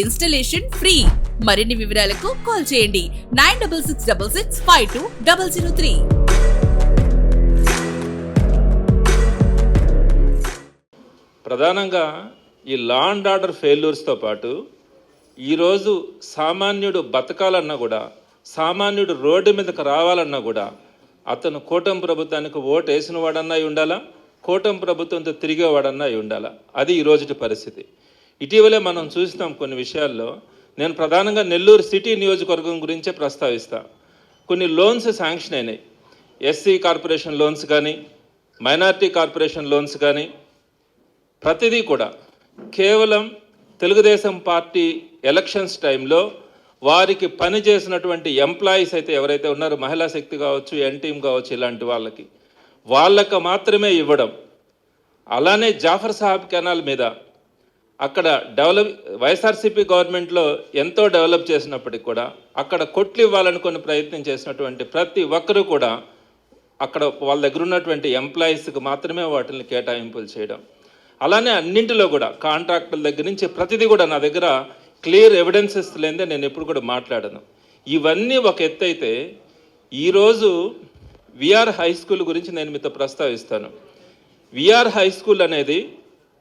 Installation free. మరిన్ని వివరాలకు call చేయండి. Nine double six double six five two double zero three. ప్రధానంగా ఈ లా అండ్ ఆర్డర్ ఫెయిల్యూర్స్తో పాటు ఈరోజు సామాన్యుడు బతకాలన్నా కూడా సామాన్యుడు రోడ్డు మీదకి రావాలన్నా కూడా అతను కూటమి ప్రభుత్వానికి ఓటు వేసిన వాడన్నా అయి ఉండాలా? కూటమి ప్రభుత్వంతో తిరిగేవాడన్నా ఉండాలా? అది ఈ రోజుటి పరిస్థితి. ఇటీవలే మనం చూస్తాం కొన్ని విషయాల్లో. నేను ప్రధానంగా నెల్లూరు సిటీ నియోజకవర్గం గురించే ప్రస్తావిస్తా. కొన్ని లోన్స్ శాంక్షన్ అయినాయి. ఎస్సీ కార్పొరేషన్ లోన్స్ కానీ మైనార్టీ కార్పొరేషన్ లోన్స్ కానీ ప్రతిదీ కూడా కేవలం తెలుగుదేశం పార్టీ ఎలక్షన్స్ టైంలో వారికి పని చేసినటువంటి ఎంప్లాయీస్ అయితే ఎవరైతే ఉన్నారో మహిళా శక్తి కావచ్చు ఎన్ టీమ్ కావచ్చు ఇలాంటి వాళ్ళకి వాళ్ళకు మాత్రమే ఇవ్వడం. అలానే జాఫర్ సాహబ్ కెనాల్ మీద అక్కడ డెవలప్ వైఎస్ఆర్సీపీ గవర్నమెంట్లో ఎంతో డెవలప్ చేసినప్పటికి కూడా అక్కడ కొట్లు ఇవ్వాలనుకుని ప్రయత్నం చేసినటువంటి ప్రతి ఒక్కరూ కూడా అక్కడ వాళ్ళ దగ్గర ఉన్నటువంటి ఎంప్లాయీస్కి మాత్రమే వాటిని కేటాయింపులు చేయడం. అలానే అన్నింటిలో కూడా కాంట్రాక్టుల దగ్గర నుంచి ప్రతిదీ కూడా నా దగ్గర క్లియర్ ఎవిడెన్సెస్ లేదే నేను ఎప్పుడు కూడా మాట్లాడను. ఇవన్నీ ఒక ఎత్తు అయితే ఈరోజు విఆర్ హై స్కూల్ గురించి నేను మీతో ప్రస్తావిస్తాను. విఆర్ హై స్కూల్ అనేది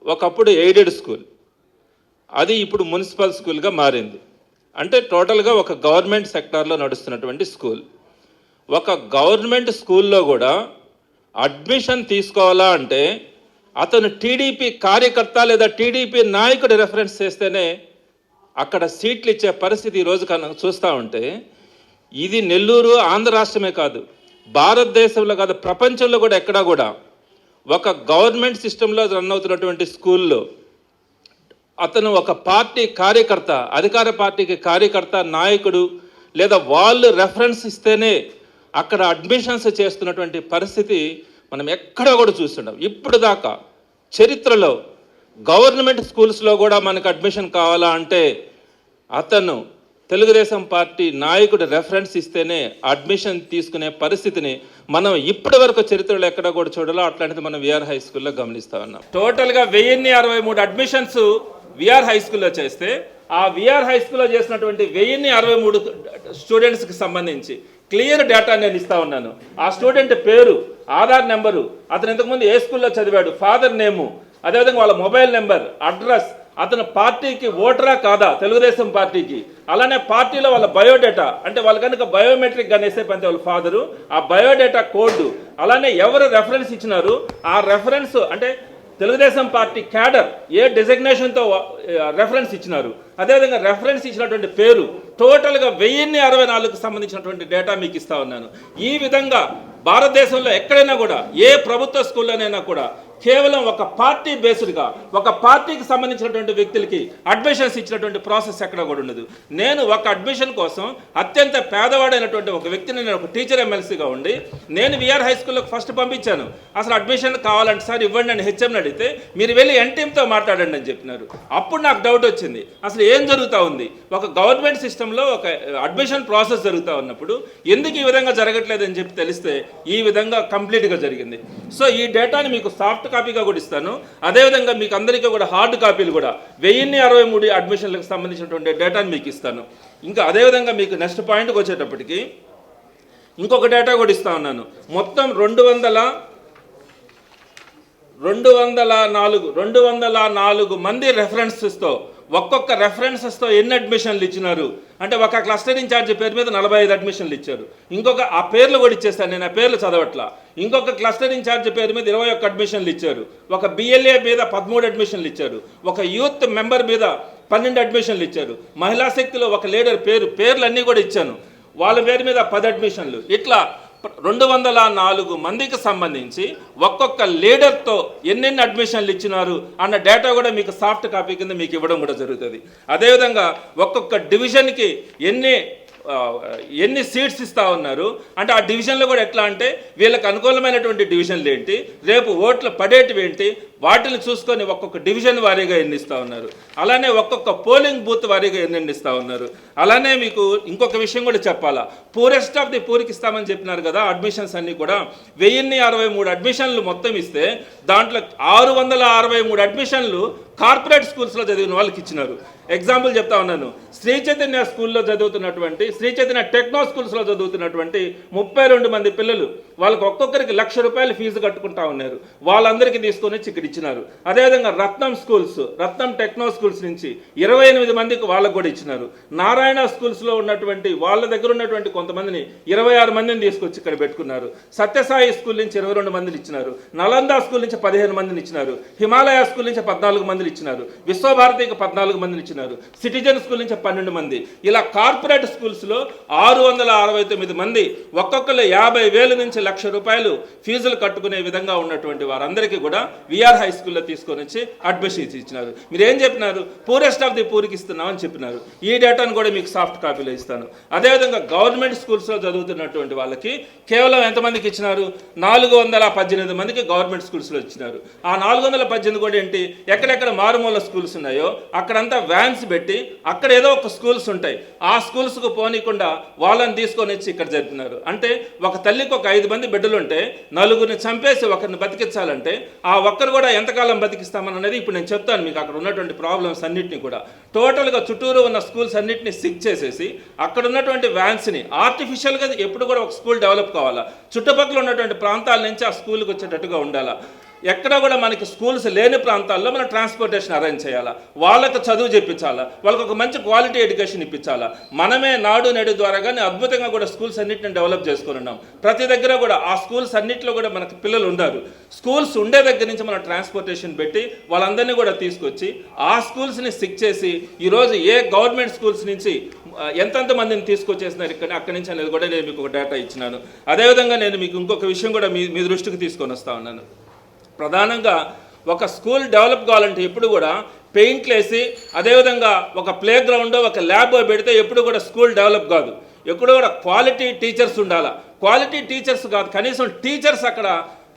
ఒకప్పుడు ఎయిడెడ్ స్కూల్. అది ఇప్పుడు మున్సిపల్ స్కూల్గా మారింది. అంటే టోటల్గా ఒక గవర్నమెంట్ సెక్టార్లో నడుస్తున్నటువంటి స్కూల్. ఒక గవర్నమెంట్ స్కూల్లో కూడా అడ్మిషన్ తీసుకోవాలా అంటే అతను టీడీపీ కార్యకర్త లేదా టీడీపీ నాయకుడు రెఫరెన్స్ చేస్తేనే అక్కడ సీట్లు ఇచ్చే పరిస్థితి ఈరోజు కనుక చూస్తూ ఉంటే ఇది నెల్లూరు ఆంధ్ర రాష్ట్రమే కాదు భారతదేశంలో కాదు ప్రపంచంలో కూడా ఎక్కడా కూడా ఒక గవర్నమెంట్ సిస్టంలో రన్ అవుతున్నటువంటి స్కూల్లో అతను ఒక పార్టీ కార్యకర్త అధికార పార్టీకి కార్యకర్త నాయకుడు లేదా వాళ్ళు రెఫరెన్స్ ఇస్తేనే అక్కడ అడ్మిషన్స్ చేస్తున్నటువంటి పరిస్థితి మనం ఎక్కడ కూడా చూస్తున్నాం ఇప్పుడు దాకా చరిత్రలో గవర్నమెంట్ స్కూల్స్లో కూడా మనకు అడ్మిషన్ కావాలా అంటే అతను తెలుగుదేశం పార్టీ నాయకుడు రెఫరెన్స్ ఇస్తేనే అడ్మిషన్ తీసుకునే పరిస్థితిని మనం ఇప్పటి వరకు చరిత్రలో ఎక్కడ కూడా చూడాలో. అట్లాంటిది మనం విఆర్ హై స్కూల్లో గమనిస్తా ఉన్నాం. టోటల్గా వెయ్యిన్ని అరవై మూడు అడ్మిషన్స్ విఆర్ హై స్కూల్లో చేస్తే ఆ విఆర్ హై స్కూల్లో చేసినటువంటి వెయ్యిన్ని అరవై మూడు స్టూడెంట్స్కి సంబంధించి క్లియర్ డేటా నేను ఇస్తా ఉన్నాను. ఆ స్టూడెంట్ పేరు ఆధార్ నెంబరు అతను ఇంతకుముందు ఏ స్కూల్లో చదివాడు ఫాదర్ నేము అదేవిధంగా వాళ్ళ మొబైల్ నెంబర్ అడ్రస్ అతను పార్టీకి ఓటరా కాదా తెలుగుదేశం పార్టీకి. అలానే పార్టీలో వాళ్ళ బయోడేటా అంటే వాళ్ళు కనుక బయోమెట్రిక్ గనేసే పంతే వాళ్ళ ఫాదరు ఆ బయోడేటా కోడ్ అలానే ఎవరు రెఫరెన్స్ ఇచ్చినారు ఆ రెఫరెన్స్ అంటే తెలుగుదేశం పార్టీ క్యాడర్ ఏ డెసిగ్నేషన్తో రెఫరెన్స్ ఇచ్చినారు? అదేవిధంగా రెఫరెన్స్ ఇచ్చినటువంటి పేరు టోటల్గా వెయ్యిన్ని అరవై నాలుగుకు సంబంధించినటువంటి డేటా మీకు ఇస్తా ఉన్నాను. ఈ విధంగా భారతదేశంలో ఎక్కడైనా కూడా ఏ ప్రభుత్వ స్కూల్లోనైనా కూడా కేవలం ఒక పార్టీ బేస్డ్గా ఒక పార్టీకి సంబంధించినటువంటి వ్యక్తులకి అడ్మిషన్స్ ఇచ్చినటువంటి ప్రాసెస్ ఎక్కడ కూడా ఉండదు. నేను ఒక అడ్మిషన్ కోసం అత్యంత పేదవాడైనటువంటి ఒక వ్యక్తిని నేను ఒక టీచర్ ఎమ్మెల్సీగా ఉండి నేను విఆర్ హై స్కూల్లోకి ఫస్ట్ పంపించాను. అసలు అడ్మిషన్ కావాలంటే సార్ ఇవ్వండి అని హెచ్ఎంని అడిగితే మీరు వెళ్ళి ఎన్టీఎంతో మాట్లాడండి అని చెప్పినారు. అప్పుడు నాకు డౌట్ వచ్చింది. అసలు ఏం జరుగుతూ ఉంది? ఒక గవర్నమెంట్ సిస్టంలో ఒక అడ్మిషన్ ప్రాసెస్ జరుగుతూ ఉన్నప్పుడు ఎందుకు ఈ విధంగా జరగట్లేదని చెప్పి తెలిస్తే ఈ విధంగా కంప్లీట్గా జరిగింది. సో ఈ డేటాని మీకు సాఫ్ట్ కాపీగా కూడా ఇస్తాను. అదేవిధంగా మీకు అందరికీ కూడా హార్డ్ కాపీలు కూడా వెయ్యిన్ని అరవై మూడు అడ్మిషన్లకు సంబంధించినటువంటి డేటాని మీకు ఇస్తాను. ఇంకా అదేవిధంగా మీకు నెక్స్ట్ పాయింట్కి వచ్చేటప్పటికి ఇంకొక డేటా కూడా ఇస్తా ఉన్నాను. మొత్తం రెండు వందల రెండు వందల నాలుగు రెండు వందల నాలుగు మంది రెఫరెన్సెస్తో ఒక్కొక్క రెఫరెన్సెస్తో ఎన్ని అడ్మిషన్లు ఇచ్చినారు? అంటే ఒక క్లస్టర్ ఇన్ఛార్జ్ పేరు మీద నలభై ఐదు అడ్మిషన్లు ఇచ్చారు. ఇంకొక ఆ పేర్లు కూడా ఇచ్చేస్తాను నేను ఆ పేర్లు చదవట్లా. ఇంకొక క్లస్టర్ ఇన్ఛార్జ్ పేరు మీద ఇరవై ఒక్క అడ్మిషన్లు ఇచ్చారు. ఒక బిఎల్ఏ మీద పదమూడు అడ్మిషన్లు ఇచ్చారు. ఒక యూత్ మెంబర్ మీద పన్నెండు అడ్మిషన్లు ఇచ్చారు. మహిళా శక్తిలో ఒక లీడర్ పేరు పేర్లు అన్నీ కూడా ఇచ్చాను. వాళ్ళ పేరు మీద పది అడ్మిషన్లు ఇట్లా రెండు వందల నాలుగు మందికి సంబంధించి ఒక్కొక్క లీడర్తో ఎన్నెన్ని అడ్మిషన్లు ఇచ్చినారు అన్న డేటా కూడా మీకు సాఫ్ట్ కాపీ కింద మీకు ఇవ్వడం కూడా జరుగుతుంది. అదేవిధంగా ఒక్కొక్క డివిజన్కి ఎన్ని ఎన్ని సీట్స్ ఇస్తా ఉన్నారు? అంటే ఆ డివిజన్లో కూడా ఎట్లా అంటే వీళ్ళకి అనుకూలమైనటువంటి డివిజన్లు ఏంటి? రేపు ఓట్లు పడేటివి ఏంటి? వాటిని చూసుకొని ఒక్కొక్క డివిజన్ వారీగా ఎన్ని ఉన్నారు. అలానే ఒక్కొక్క పోలింగ్ బూత్ వారీగా ఎన్ని ఉన్నారు. అలానే మీకు ఇంకొక విషయం కూడా చెప్పాలా. పూరెస్ట్ ఆఫ్ ది పూర్కి ఇస్తామని చెప్పినారు కదా అడ్మిషన్స్ అన్ని కూడా. వెయ్యిన్ని అరవై మూడు అడ్మిషన్లు మొత్తం ఇస్తే దాంట్లో ఆరు వందల అరవై మూడు అడ్మిషన్లు కార్పొరేట్ స్కూల్స్లో చదివిన వాళ్ళకి ఇచ్చినారు. ఎగ్జాంపుల్ చెప్తా ఉన్నాను. శ్రీ చైతన్య స్కూల్లో చదువుతున్నటువంటి శ్రీ చైతన్య టెక్నో స్కూల్స్లో చదువుతున్నటువంటి ముప్పై రెండు మంది పిల్లలు. వాళ్ళకి ఒక్కొక్కరికి లక్ష రూపాయలు ఫీజు కట్టుకుంటా ఉన్నారు. వాళ్ళందరికీ తీసుకొని వచ్చి ఇక్కడ ఇచ్చినారు అదేవిధంగా Ratnam schools Ratnam techno schools నుంచి ఇరవై ఎనిమిది మందికి వాళ్ళకు కూడా ఇచ్చినారు. నారాయణ స్కూల్స్లో ఉన్నటువంటి వాళ్ళ దగ్గర ఉన్నటువంటి కొంతమందిని ఇరవై ఆరు మందిని తీసుకొచ్చి ఇక్కడ పెట్టుకున్నారు. సత్యసాయి స్కూల్ నుంచి ఇరవై రెండు మందిని ఇచ్చినారు. నలంద స్కూల్ నుంచి పదిహేను మందిని ఇచ్చినారు. హిమాలయ స్కూల్ నుంచి పద్నాలుగు మందిని ఇచ్చినారు. విశ్వభారతికి పద్నాలుగు మందిని ఇచ్చినారు. సిటిజన్ స్కూల్ నుంచి పన్నెండు మంది. ఇలా కార్పొరేట్ స్కూల్స్లో ఆరు వందల అరవై తొమ్మిది మంది ఒక్కొక్కరు యాభై వేల నుంచి లక్ష రూపాయలు ఫీజులు కట్టుకునే విధంగా ఉన్నటువంటి వారందరికీ కూడా విఆర్ హై స్కూల్లో తీసుకొని వచ్చి అడ్మిషన్స్ ఇచ్చినారు. మీరు ఏం చెప్పినారు పూరెస్ట్ ఆఫ్ ది పూర్కి ఇస్తున్నామని చెప్పినారు. ఈ డేటాను కూడా మీకు సాఫ్ట్ కాపీలో ఇస్తాను. అదేవిధంగా గవర్నమెంట్ స్కూల్స్లో చదువుతున్నటువంటి వాళ్ళకి కేవలం ఎంతమందికి ఇచ్చినారు? నాలుగు వందల పద్దెనిమిది మందికి గవర్నమెంట్ స్కూల్స్లో ఇచ్చినారు. ఆ నాలుగు వందల పద్దెనిమిది కూడా ఏంటి? ఎక్కడెక్కడ మారుమూల స్కూల్స్ ఉన్నాయో అక్కడంతా వ్యాన్స్ పెట్టి అక్కడ ఏదో ఒక స్కూల్స్ ఉంటాయి. ఆ స్కూల్స్కు పోనీకుండా వాళ్ళని తీసుకొని వచ్చి ఇక్కడ జరుపుతున్నారు అంటే ఒక తల్లికి ఒక ఐదు మంది బిడ్డలు ఉంటే నలుగురిని చంపేసి ఒకరిని బతికించాలంటే ఆ ఒక్కరు కూడా ఎంతకాలం బతికిస్తామని అనేది ఇప్పుడు నేను చెప్తాను మీకు. అక్కడ ఉన్నటువంటి ప్రాబ్లమ్స్ అన్నింటినీ కూడా. టోటల్గా చుట్టూరు ఉన్న స్కూల్స్ అన్నింటినీ సిక్ చేసేసి అక్కడ ఉన్నటువంటి వ్యాన్స్ని ఆర్టిఫిషియల్గా ఎప్పుడు కూడా ఒక స్కూల్ డెవలప్ కావాలా? చుట్టుపక్కల ఉన్నటువంటి ప్రాంతాల నుంచి ఆ స్కూల్కి వచ్చేటట్టుగా ఉండాలా? ఎక్కడ కూడా మనకి స్కూల్స్ లేని ప్రాంతాల్లో మనం ట్రాన్స్పోర్టేషన్ అరేంజ్ చేయాలా? వాళ్ళకి చదువు చెప్పించాలా? వాళ్ళకి ఒక మంచి క్వాలిటీ ఎడ్యుకేషన్ ఇప్పించాలా? మనమే నాడు నేడు ద్వారా కానీ అద్భుతంగా కూడా స్కూల్స్ అన్నిటిని డెవలప్ చేసుకుని ఉన్నాం. ప్రతి దగ్గర కూడా ఆ స్కూల్స్ అన్నింటిలో కూడా మనకి పిల్లలు ఉన్నారు స్కూల్స్ ఉండే దగ్గర నుంచి మనం ట్రాన్స్పోర్టేషన్ పెట్టి వాళ్ళందరినీ కూడా తీసుకొచ్చి ఆ స్కూల్స్ని సిక్ చేసి ఈరోజు ఏ గవర్నమెంట్ స్కూల్స్ నుంచి ఎంతెంత మందిని తీసుకొచ్చేసినారు ఇక్కడ అక్కడి నుంచి అనేది కూడా నేను మీకు ఒక డేటా ఇచ్చినాను. అదేవిధంగా నేను మీకు ఇంకొక విషయం కూడా మీ మీ దృష్టికి తీసుకొని వస్తా ఉన్నాను. ప్రధానంగా ఒక స్కూల్ డెవలప్ కావాలంటే ఎప్పుడు కూడా పెయింట్లు వేసి అదేవిధంగా ఒక ప్లే గ్రౌండ్ ఒక ల్యాబ్ పెడితే ఎప్పుడు కూడా స్కూల్ డెవలప్ కాదు. ఎప్పుడు కూడా క్వాలిటీ టీచర్స్ ఉండాలా? క్వాలిటీ టీచర్స్ కాదు కనీసం టీచర్స్ అక్కడ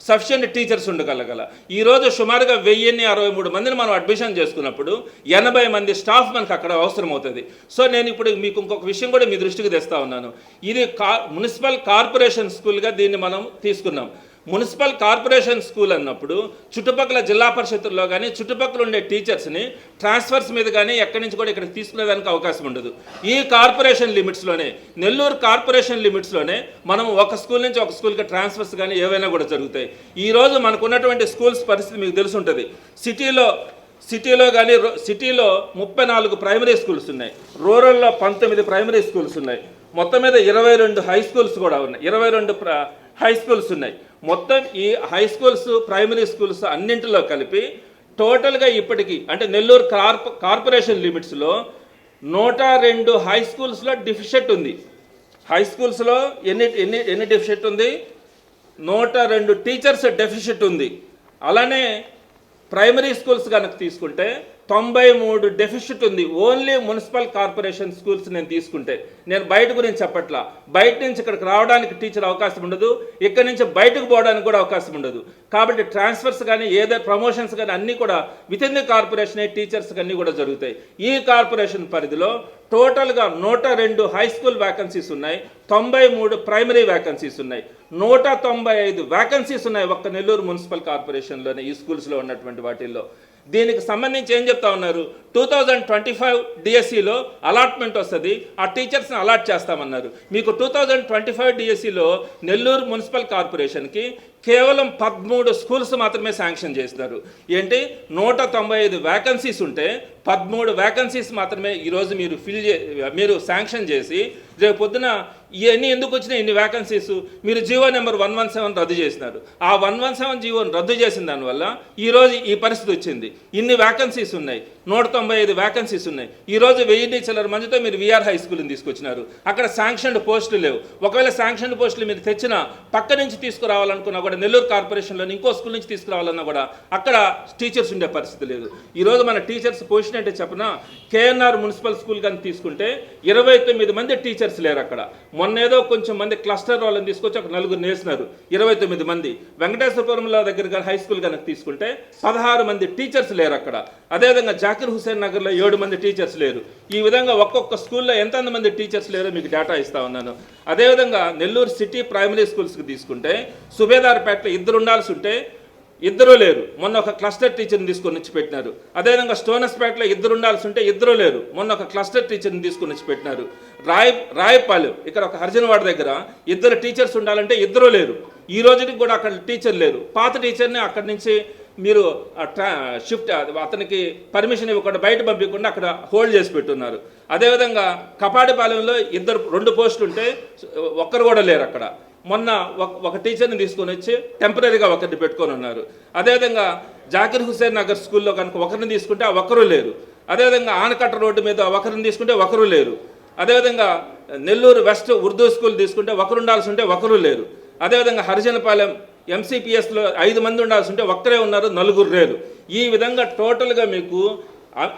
సఫిషియెంట్ టీచర్స్ ఉండగలగల. ఈరోజు సుమారుగా వెయ్యిన్ని అరవై మూడు మందిని మనం అడ్మిషన్ చేసుకున్నప్పుడు ఎనభై మంది స్టాఫ్ మనకు అక్కడ అవసరం అవుతుంది సో నేను ఇప్పుడు మీకు ఇంకొక విషయం కూడా మీ దృష్టికి తెస్తా ఉన్నాను. ఇది కా మున్సిపల్ కార్పొరేషన్ స్కూల్గా దీన్ని మనం తీసుకున్నాం. మున్సిపల్ కార్పొరేషన్ స్కూల్ అన్నప్పుడు చుట్టుపక్కల జిల్లా పరిషత్తుల్లో కానీ చుట్టుపక్కల ఉండే టీచర్స్ని ట్రాన్స్ఫర్స్ మీద కానీ ఎక్కడి నుంచి కూడా ఇక్కడికి తీసుకునేదానికి అవకాశం ఉండదు. ఈ కార్పొరేషన్ లిమిట్స్లోనే నెల్లూరు కార్పొరేషన్ లిమిట్స్లోనే మనం ఒక స్కూల్ నుంచి ఒక స్కూల్కి ట్రాన్స్ఫర్స్ కానీ ఏవైనా కూడా జరుగుతాయి. ఈరోజు మనకున్నటువంటి స్కూల్స్ పరిస్థితి మీకు తెలిసి ఉంటుంది. సిటీలో సిటీలో కానీ రో- సిటీలో ముప్పై నాలుగు ప్రైమరీ స్కూల్స్ ఉన్నాయి. రూరల్లో పంతొమ్మిది ప్రైమరీ స్కూల్స్ ఉన్నాయి. మొత్తం మీద ఇరవై రెండు హై స్కూల్స్ కూడా ఉన్నాయి. ఇరవై రెండు ప్ర హై స్కూల్స్ ఉన్నాయి. మొత్తం ఈ హై స్కూల్స్ ప్రైమరీ స్కూల్స్ అన్నింటిలో కలిపి టోటల్గా ఇప్పటికీ అంటే నెల్లూరు కార్ప కార్పొరేషన్ లిమిట్స్లో నూట రెండు హై స్కూల్స్లో డిఫిషెట్ ఉంది. హై స్కూల్స్లో ఎన్ని ఎన్ని ఎన్ని డెఫిషిట్ ఉంది? నూట రెండు టీచర్స్ డెఫిషిట్ ఉంది. అలానే ప్రైమరీ స్కూల్స్ కనుక తీసుకుంటే తొంభై మూడు డెఫిషిట్ ఉంది. ఓన్లీ మున్సిపల్ కార్పొరేషన్ స్కూల్స్ నేను తీసుకుంటే. నేను బయట గురించి చెప్పట్లా. బయట నుంచి ఇక్కడికి రావడానికి టీచర్ అవకాశం ఉండదు. ఇక్కడ నుంచి బయటకు పోవడానికి కూడా అవకాశం ఉండదు. కాబట్టి ట్రాన్స్ఫర్స్ కానీ ఏదో ప్రమోషన్స్ కానీ అన్నీ కూడా with in the corporation teachers అన్నీ కూడా జరుగుతాయి. ఈ కార్పొరేషన్ పరిధిలో టోటల్గా నూట రెండు హై స్కూల్ వ్యాకన్సీస్ ఉన్నాయి. తొంభై మూడు ప్రైమరీ వ్యాకన్సీస్ ఉన్నాయి. నూట తొంభై ఐదు వ్యాకన్సీస్ ఉన్నాయి ఒక్క నెల్లూరు మున్సిపల్ కార్పొరేషన్లోనే ఈ స్కూల్స్లో ఉన్నటువంటి వాటిల్లో. దీనికి సంబంధించి ఏం చెప్తా ఉన్నారు? టూ థౌజండ్ ట్వంటీ ఫైవ్ డిఎస్సిలో అలాట్మెంట్ వస్తుంది ఆ టీచర్స్ని అలాట్ చేస్తామన్నారు. మీకు టూ థౌజండ్ ట్వంటీ ఫైవ్ డిఎస్సిలో నెల్లూరు మున్సిపల్ కార్పొరేషన్కి కేవలం పదమూడు స్కూల్స్ మాత్రమే శాంక్షన్ చేసినారు ఏంటి? నూట తొంభై ఐదు వ్యాకన్సీస్ ఉంటే పదమూడు వ్యాకన్సీస్ మాత్రమే ఈరోజు మీరు ఫిల్ చే మీరు శాంక్షన్ చేసి రేపు పొద్దున ఇవన్నీ ఎందుకు వచ్చినాయి ఇన్ని వ్యాకన్సీస్ మీరు GO number one one seven రద్దు చేసినారు. ఆ వన్ వన్ సెవెన్ జీవోని రద్దు చేసిన దానివల్ల ఈరోజు ఈ పరిస్థితి వచ్చింది. ఇన్ని వ్యాకన్సీస్ ఉన్నాయి. నూట తొంభై ఐదు వ్యాకన్సీస్ ఉన్నాయి. ఈరోజు వెయ్యి చిల్లర మందితో మీరు విఆర్ హై స్కూల్ని తీసుకొచ్చినారు. అక్కడ శాంక్షన్డ్ పోస్టులు లేవు. ఒకవేళ శాంక్షన్డ్ పోస్టులు మీరు తెచ్చిన పక్క నుంచి తీసుకురావాలనుకున్నా కూడా నెల్లూరు కార్పొరేషన్లోని ఇంకో స్కూల్ నుంచి తీసుకురావాలన్నా కూడా అక్కడ టీచర్స్ ఉండే పరిస్థితి లేదు. ఈరోజు మన టీచర్స్ పొజిషన్ అంటే చెప్పిన? కేఎన్ఆర్ మున్సిపల్ స్కూల్ కానీ తీసుకుంటే ఇరవై తొమ్మిది మంది టీచర్స్ లేరు అక్కడ. మొన్న ఏదో కొంచెం మంది క్లస్టర్ వాళ్ళని తీసుకొచ్చి ఒక నలుగురు నేసినారు ఇరవై తొమ్మిది మంది. వెంకటేశ్వరపురంలో దగ్గర కానీ హై స్కూల్ కనుక తీసుకుంటే పదహారు మంది టీచర్స్ లేరు అక్కడ. అదేవిధంగా జాకిర్ హుసేన్ నగర్లో ఏడు మంది టీచర్స్ లేరు. ఈ విధంగా ఒక్కొక్క స్కూల్లో ఎంతమంది టీచర్స్ లేరో మీకు డేటా ఇస్తా ఉన్నాను. అదేవిధంగా నెల్లూరు సిటీ ప్రైమరీ స్కూల్స్కి తీసుకుంటే సుబేదార్ సుబేదార్పేటలో ఇద్దరు ఉండాల్సి ఉంటే ఇద్దరూ లేరు. మొన్న ఒక క్లస్టర్ టీచర్ని తీసుకొని వచ్చి పెట్టినారు. అదేవిధంగా స్టోనస్పేటలో ఇద్దరు ఉండాల్సి ఉంటే ఇద్దరు లేరు. మొన్న ఒక క్లస్టర్ టీచర్ని తీసుకొని వచ్చి పెట్టినారు. రాయ్ రాయపాలెం ఇక్కడ ఒక హర్జన్వాడ దగ్గర ఇద్దరు టీచర్స్ ఉండాలంటే ఇద్దరు లేరు. ఈ రోజుకి కూడా అక్కడ టీచర్ లేరు. పాత టీచర్ని అక్కడి నుంచి మీరు షిఫ్ట్ అతనికి పర్మిషన్ ఇవ్వకుండా బయట పంపించకుండా అక్కడ హోల్డ్ చేసి పెట్టున్నారు. అదేవిధంగా కపాడిపాలెంలో ఇద్దరు రెండు పోస్టులు ఉంటే ఒక్కరు కూడా లేరు అక్కడ. మొన్న ఒక ఒక టీచర్ని తీసుకొని వచ్చి టెంపరీగా ఒకరిని పెట్టుకొని ఉన్నారు. అదేవిధంగా జాకిర్ హుసేన్ నగర్ స్కూల్లో కనుక ఒకరిని తీసుకుంటే ఆ ఒకరు లేరు. అదేవిధంగా ఆనకట్ట రోడ్డు మీద ఒకరిని తీసుకుంటే ఒకరు లేరు. అదేవిధంగా నెల్లూరు వెస్ట్ ఉర్దూ స్కూల్ తీసుకుంటే ఒకరు ఉండాల్సి ఉంటే ఒకరు లేరు. అదేవిధంగా హరిజనపాలెం ఎంసీపీఎస్లో ఐదు మంది ఉండాల్సి ఉంటే ఒక్కరే ఉన్నారు నలుగురు లేరు. ఈ విధంగా టోటల్గా మీకు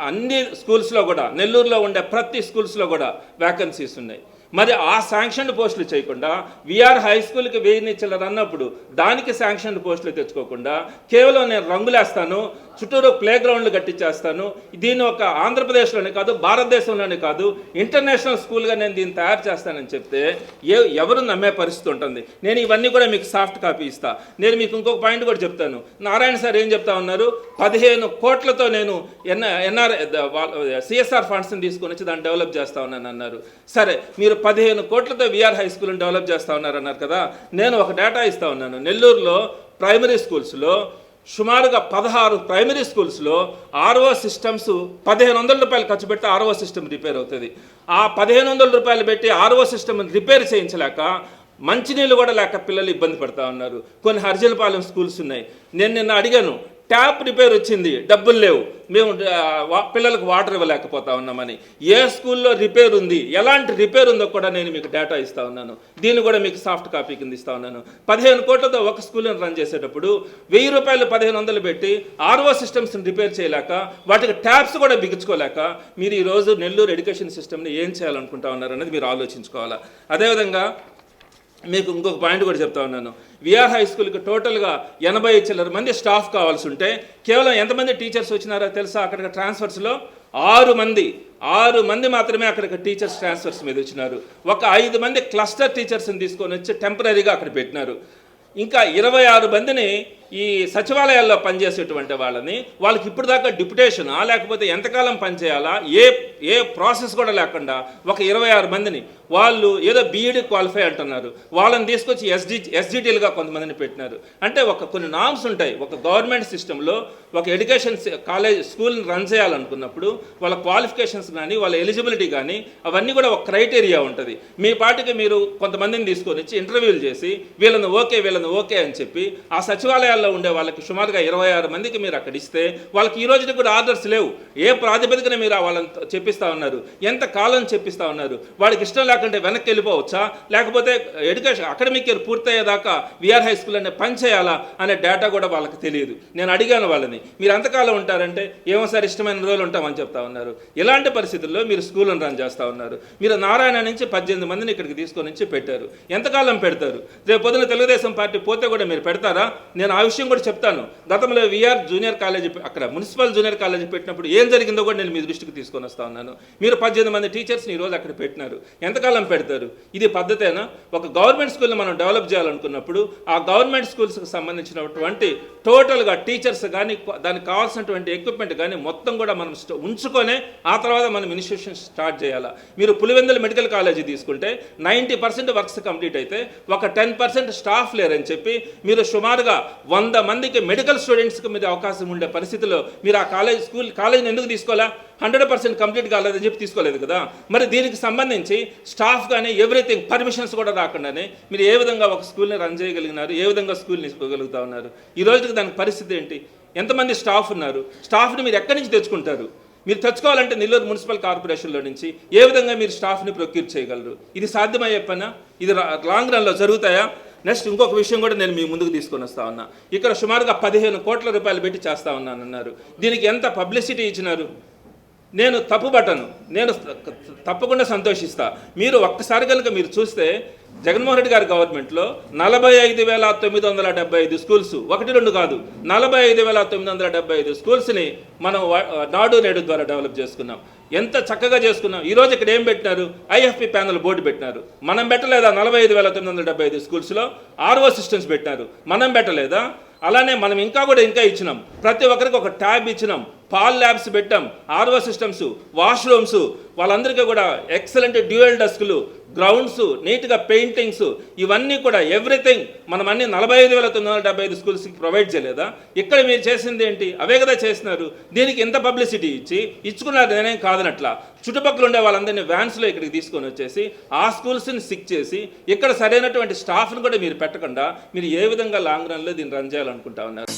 అన్ని స్కూల్స్లో కూడా నెల్లూరులో ఉండే ప్రతి స్కూల్స్లో కూడా వ్యాకెన్సీస్ ఉన్నాయి. మరి ఆ శాంక్షన్ పోస్టులు చేయకుండా విఆర్ హై స్కూల్కి వెయ్యి చిల్లర అన్నప్పుడు దానికి శాంక్షన్ పోస్టులు తెచ్చుకోకుండా కేవలం నేను రంగులేస్తాను చుట్టూరు ప్లే గ్రౌండ్లు కట్టించేస్తాను. దీన్ని ఒక ఆంధ్రప్రదేశ్లోనే కాదు భారతదేశంలోనే కాదు ఇంటర్నేషనల్ స్కూల్గా నేను దీన్ని తయారు చేస్తానని చెప్తే ఏ ఎవరు నమ్మే పరిస్థితి ఉంటుంది. నేను ఇవన్నీ కూడా మీకు సాఫ్ట్ కాపీ ఇస్తా. నేను మీకు ఇంకొక పాయింట్ కూడా చెప్తాను. నారాయణ సార్ ఏం చెప్తా ఉన్నారు? పదిహేను కోట్లతో నేను ఎన్ ఎన్ఆర్ సిఎస్ఆర్ ఫండ్స్ని తీసుకొని వచ్చి దాన్ని డెవలప్ చేస్తా ఉన్నాను అన్నారు. సరే మీరు పదిహేను కోట్లతో విఆర్ హై స్కూల్ని డెవలప్ చేస్తా ఉన్నారు అన్నారు కదా. నేను ఒక డేటా ఇస్తా ఉన్నాను. నెల్లూరులో ప్రైమరీ స్కూల్స్లో సుమారుగా పదహారు ప్రైమరీ స్కూల్స్లో ఆర్ఓ సిస్టమ్స్ పదిహేను వందల రూపాయలు ఖర్చు పెడితే ఆర్ఓ సిస్టమ్ రిపేర్ అవుతుంది. ఆ పదిహేను వందల రూపాయలు పెట్టి ఆర్ఓ సిస్టమ్ రిపేర్ చేయించలేక మంచినీళ్ళు కూడా లేక పిల్లలు ఇబ్బంది పడతా ఉన్నారు. కొన్ని హర్జలపాలెం స్కూల్స్ ఉన్నాయి. నేను నిన్న అడిగాను ట్యాప్ రిపేర్ వచ్చింది డబ్బులు లేవు. మేము పిల్లలకు వాటర్ ఇవ్వలేకపోతా ఉన్నామని. ఏ స్కూల్లో రిపేర్ ఉంది ఎలాంటి రిపేర్ ఉందో కూడా నేను మీకు డేటా ఇస్తా ఉన్నాను. దీన్ని కూడా మీకు సాఫ్ట్ కాపీ కింద ఇస్తా ఉన్నాను. పదిహేను కోట్లతో ఒక స్కూల్ని రన్ చేసేటప్పుడు వెయ్యి రూపాయలు పదిహేను వందలు పెట్టి ఆర్ఓ సిస్టమ్స్ని రిపేర్ చేయలేక వాటికి ట్యాప్స్ కూడా బిగించుకోలేక మీరు ఈరోజు నెల్లూరు ఎడ్యుకేషన్ సిస్టమ్ని ఏం చేయాలనుకుంటా ఉన్నారు అనేది మీరు ఆలోచించుకోవాలా? అదేవిధంగా మీకు ఇంకొక పాయింట్ కూడా చెప్తా ఉన్నాను. విఆర్ హై స్కూల్కి టోటల్గా ఎనభై చిల్లర మంది స్టాఫ్ కావాల్సి ఉంటే కేవలం ఎంతమంది టీచర్స్ వచ్చినారో తెలుసా? అక్కడికి ట్రాన్స్ఫర్స్లో ఆరు మంది ఆరు మంది మాత్రమే అక్కడికి టీచర్స్ ట్రాన్స్ఫర్స్ మీద వచ్చినారు. ఒక ఐదు మంది క్లస్టర్ టీచర్స్ని తీసుకొని వచ్చి టెంపరీగా అక్కడ పెట్టినారు. ఇంకా ఇరవై ఆరు మందిని ఈ సచివాలయాల్లో పనిచేసేటువంటి వాళ్ళని వాళ్ళకి ఇప్పుడు దాకా డిప్యుటేషనా లేకపోతే ఎంతకాలం పనిచేయాలా ఏ ఏ ప్రాసెస్ కూడా లేకుండా ఒక ఇరవై ఆరు మందిని వాళ్ళు ఏదో బీఈడీ క్వాలిఫై అంటున్నారు. వాళ్ళని తీసుకొచ్చి ఎస్డి ఎస్డిటీలుగా కొంతమందిని పెట్టినారు. అంటే ఒక కొన్ని నామ్స్ ఉంటాయి. ఒక గవర్నమెంట్ సిస్టంలో ఒక ఎడ్యుకేషన్ కాలేజ్ స్కూల్ని రన్ చేయాలనుకున్నప్పుడు వాళ్ళ క్వాలిఫికేషన్స్ కానీ వాళ్ళ ఎలిజిబిలిటీ కానీ అవన్నీ కూడా ఒక క్రైటీరియా ఉంటుంది. మీ పాటికి మీరు కొంతమందిని తీసుకొని వచ్చి ఇంటర్వ్యూలు చేసి వీళ్ళని ఓకే వీళ్ళని ఓకే అని చెప్పి ఆ సచివాలయాల్లో ఉండే వాళ్ళకి సుమారుగా ఇరవై ఆరు మందికి మీరు అక్కడ ఇస్తే వాళ్ళకి ఈ రోజుకి కూడా ఆర్డర్స్ లేవు. ఏ ప్రాతిపదికన మీరు వాళ్ళని చెప్పిస్తా ఉన్నారు? ఎంత కాలం చెప్పిస్తా ఉన్నారు? వాడికి ఇష్టం లేకుంటే వెనక్కి వెళ్ళిపోవచ్చా? లేకపోతే ఎడ్యుకేషన్ అకాడమిక్ ఇయర్ పూర్తయ్యేదాకా విఆర్ హై స్కూల్ అనే పని చేయాలా అనే డేటా కూడా వాళ్ళకి తెలియదు. నేను అడిగాను వాళ్ళని మీరు ఎంతకాలం ఉంటారంటే? ఏమో సార్ ఇష్టమైన రోజులు ఉంటామని చెప్తా ఉన్నారు. ఇలాంటి పరిస్థితుల్లో మీరు స్కూల్ని రన్ చేస్తూ ఉన్నారు. మీరు నారాయణ నుంచి పద్దెనిమిది మందిని ఇక్కడికి తీసుకొని వచ్చి పెట్టారు. ఎంతకాలం పెడతారు? రేపు పొద్దున తెలుగుదేశం పార్టీ పోతే కూడా మీరు పెడతారా? నేను ఆవిష్కరణ విషయం కూడా చెప్తాను. గతంలో విఆర్ జూనియర్ కాలేజీ అక్కడ మున్సిపల్ జూనియర్ కాలేజీ పెట్టినప్పుడు ఏం జరిగిందో కూడా నేను మీ దృష్టికి తీసుకొని వస్తా ఉన్నాను. మీరు పద్దెనిమిది మంది టీచర్స్ని ఈరోజు అక్కడ పెట్టినారు. ఎంతకాలం పెడతారు? ఇది పద్ధతేనా? ఒక గవర్నమెంట్ స్కూల్ని మనం డెవలప్ చేయాలనుకున్నప్పుడు ఆ గవర్నమెంట్ స్కూల్స్కి సంబంధించినటువంటి టోటల్గా టీచర్స్ కానీ దానికి కావాల్సినటువంటి ఎక్విప్మెంట్ కానీ మొత్తం కూడా మనం ఉంచుకొనే ఆ తర్వాత మనం ఇన్స్టిట్యూషన్ స్టార్ట్ చేయాలా. మీరు పులివెందుల మెడికల్ కాలేజీ తీసుకుంటే నైంటీ పర్సెంట్ వర్క్స్ కంప్లీట్ అయితే ఒక టెన్ పర్సెంట్ స్టాఫ్ లేరని చెప్పి మీరు సుమారుగా వంద మందికి మెడికల్ స్టూడెంట్స్కి మీద అవకాశం ఉండే పరిస్థితిలో మీరు ఆ కాలేజ్ స్కూల్ కాలేజీని ఎందుకు తీసుకోవాలా? హండ్రెడ్ పర్సెంట్ కంప్లీట్ కాలేదని చెప్పి తీసుకోలేదు కదా? మరి దీనికి సంబంధించి స్టాఫ్ కానీ ఎవ్రీథింగ్ పర్మిషన్స్ కూడా రాకుండానే మీరు ఏ విధంగా ఒక స్కూల్ని రన్ చేయగలిగినారు? ఏ విధంగా స్కూల్ని తీసుకోగలుగుతా ఉన్నారు? ఈ రోజుకి దానికి పరిస్థితి ఏంటి? ఎంతమంది స్టాఫ్ ఉన్నారు? స్టాఫ్ని మీరు ఎక్కడి నుంచి తెచ్చుకుంటారు? మీరు తెచ్చుకోవాలంటే నెల్లూరు మున్సిపల్ కార్పొరేషన్లో నుంచి ఏ విధంగా మీరు స్టాఫ్ని ప్రొక్యూర్ చేయగలరు? ఇది సాధ్యమయ్యే పనా? ఇది లాంగ్ రన్లో జరుగుతాయా? నెక్స్ట్ ఇంకొక విషయం కూడా నేను మీ ముందుకు తీసుకొని వస్తా ఉన్నా. ఇక్కడ సుమారుగా పదిహేను కోట్ల రూపాయలు పెట్టి చేస్తా ఉన్నాను అన్నారు దీనికి ఎంత పబ్లిసిటీ ఇచ్చినారు? నేను తప్పుబట్టను నేను తప్పకుండా సంతోషిస్తా. మీరు ఒక్కసారి కనుక మీరు చూస్తే జగన్మోహన్ రెడ్డి గారి గవర్నమెంట్లో నలభై ఐదు వేల తొమ్మిది వందల డెబ్బై ఐదు స్కూల్స్ ఒకటి రెండు కాదు నలభై ఐదు వేల తొమ్మిది వందల డెబ్బై ఐదు స్కూల్స్ని మనం నాడు నేడు ద్వారా డెవలప్ చేసుకున్నాం. ఎంత చక్కగా చేసుకున్నాం. ఈరోజు ఇక్కడ ఏం పెట్టినారు? ఐఎఫ్పి ప్యానల్ బోర్డు పెట్టినారు. మనం పెట్టలేదా? నలభై ఐదు వేల తొమ్మిది వందల డెబ్బై ఐదు స్కూల్స్లో? ఆర్ఓ సిస్టమ్స్ పెట్టినారు. మనం పెట్టలేదా? అలానే మనం ఇంకా కూడా ఇంకా ఇచ్చినాం. ప్రతి ఒక్కరికి ఒక ట్యాబ్ ఇచ్చినాం. పాల్ ల్యాబ్స్ పెట్టాం ఆర్ఓ సిస్టమ్స్ వాష్రూమ్స్ వాళ్ళందరికీ కూడా ఎక్సలెంట్ డ్యూయల్ డస్క్లు గ్రౌండ్స్ నీట్గా పెయింటింగ్స్ ఇవన్నీ కూడా ఎవ్రీథింగ్ మనం అన్ని నలభై ఐదు వేల తొమ్మిది వందల డెబ్బై ఐదు స్కూల్స్కి ప్రొవైడ్ చేయలేదా? ఇక్కడ మీరు చేసింది ఏంటి? అవే కదా చేసినారు దీనికి ఎంత పబ్లిసిటీ ఇచ్చి ఇచ్చుకున్నారు నేనేం కాదనట్లా. చుట్టుపక్కల ఉండే వాళ్ళందరినీ వ్యాన్స్లో ఇక్కడికి తీసుకొని వచ్చేసి ఆ స్కూల్స్ని సిక్ చేసి ఇక్కడ సరైనటువంటి స్టాఫ్ను కూడా మీరు పెట్టకుండా మీరు ఏ విధంగా లాంగ్ రన్లో దీన్ని రన్ చేయాలనుకుంటా ఉన్నారు?